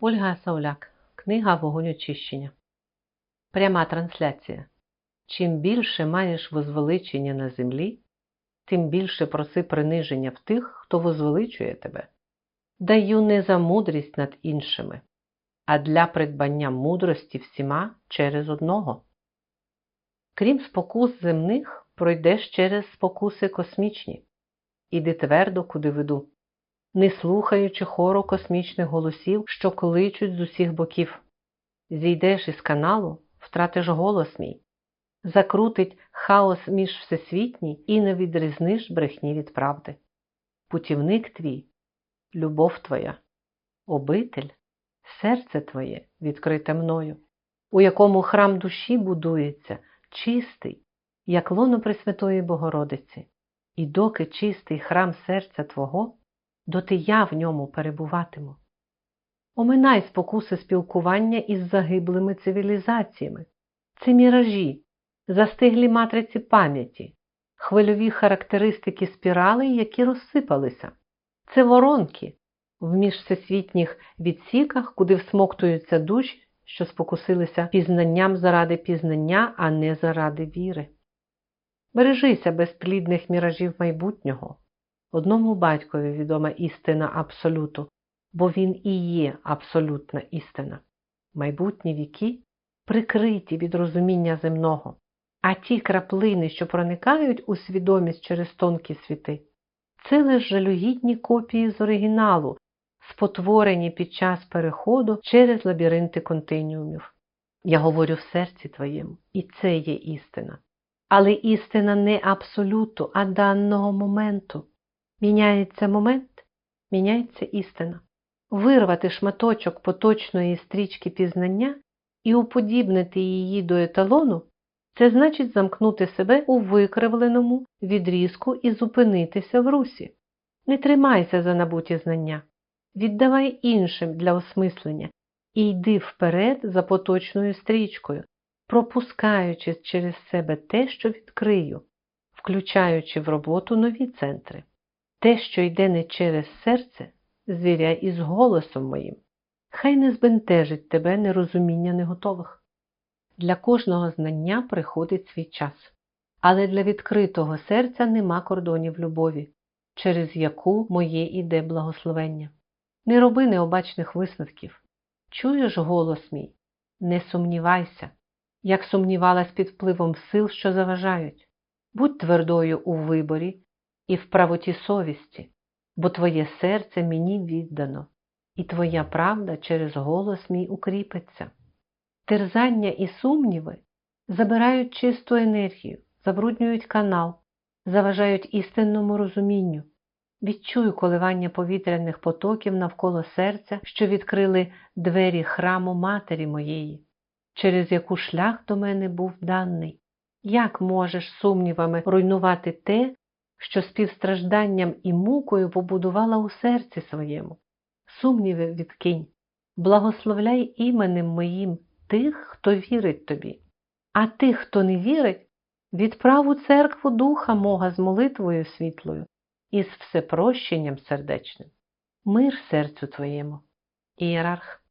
Ольга Сауляк. Книга Вогонь очищення. Пряма трансляція. Чим більше маєш возвеличення на землі, тим більше проси приниження в тих, хто возвеличує тебе. Даю не за мудрість над іншими, а для придбання мудрості всіма через одного. Крім спокус земних, пройдеш через спокуси космічні. Іди твердо, куди веду, не слухаючи хору космічних голосів, що кличуть з усіх боків. Зійдеш із каналу, втратиш голос мій, закрутить хаос між всесвітній і не відрізниш брехні від правди. Путівник твій, любов твоя, обитель, серце твоє, відкрите мною, у якому храм душі будується, чистий, як лоно Пресвятої Богородиці, і доки чистий храм серця Твого, доти я в ньому перебуватиму. Оминай спокуси спілкування із загиблими цивілізаціями, це міражі, застиглі матриці пам'яті, хвильові характеристики спіралей, які розсипалися, це воронки в міжвсесвітніх відсіках, куди всмоктуються душі, що спокусилися пізнанням заради пізнання, а не заради віри. Бережися безплідних міражів майбутнього. Одному батькові відома істина абсолюту, бо він і є абсолютна істина. Майбутні віки прикриті від розуміння земного, а ті краплини, що проникають у свідомість через тонкі світи, це лише жалюгідні копії з оригіналу, спотворені під час переходу через лабіринти континіумів. Я говорю в серці твоєму, і це є істина. Але істина не абсолюту, а даного моменту. Міняється момент, міняється істина. Вирвати шматочок поточної стрічки пізнання і уподібнити її до еталону це значить замкнути себе у викривленому відрізку і зупинитися в русі. Не тримайся за набуті знання, віддавай іншим для осмислення і йди вперед за поточною стрічкою, пропускаючи через себе те, що відкрию, включаючи в роботу нові центри. Те, що йде не через серце, звіряй із голосом моїм. Хай не збентежить тебе нерозуміння неготових. Для кожного знання приходить свій час, але для відкритого серця нема кордонів любові, через яку моє іде благословення. Не роби необачних висновків. Чуєш голос мій? Не сумнівайся, як сумнівалась під впливом сил, що заважають. Будь твердою у виборі і в правоті совісті, бо твоє серце мені віддано, і твоя правда через голос мій укріпиться. Терзання і сумніви забирають чисту енергію, забруднюють канал, заважають істинному розумінню. Відчую коливання повітряних потоків навколо серця, що відкрили двері храму матері моєї, через яку шлях до мене був даний. Як можеш сумнівами руйнувати те, що співстражданням і мукою побудувала у серці своєму? Сумніви відкинь, благословляй іменем моїм тих, хто вірить тобі, а тих, хто не вірить, відправ у церкву духа мога з молитвою світлою і з всепрощенням сердечним. Мир серцю твоєму, ієрарх.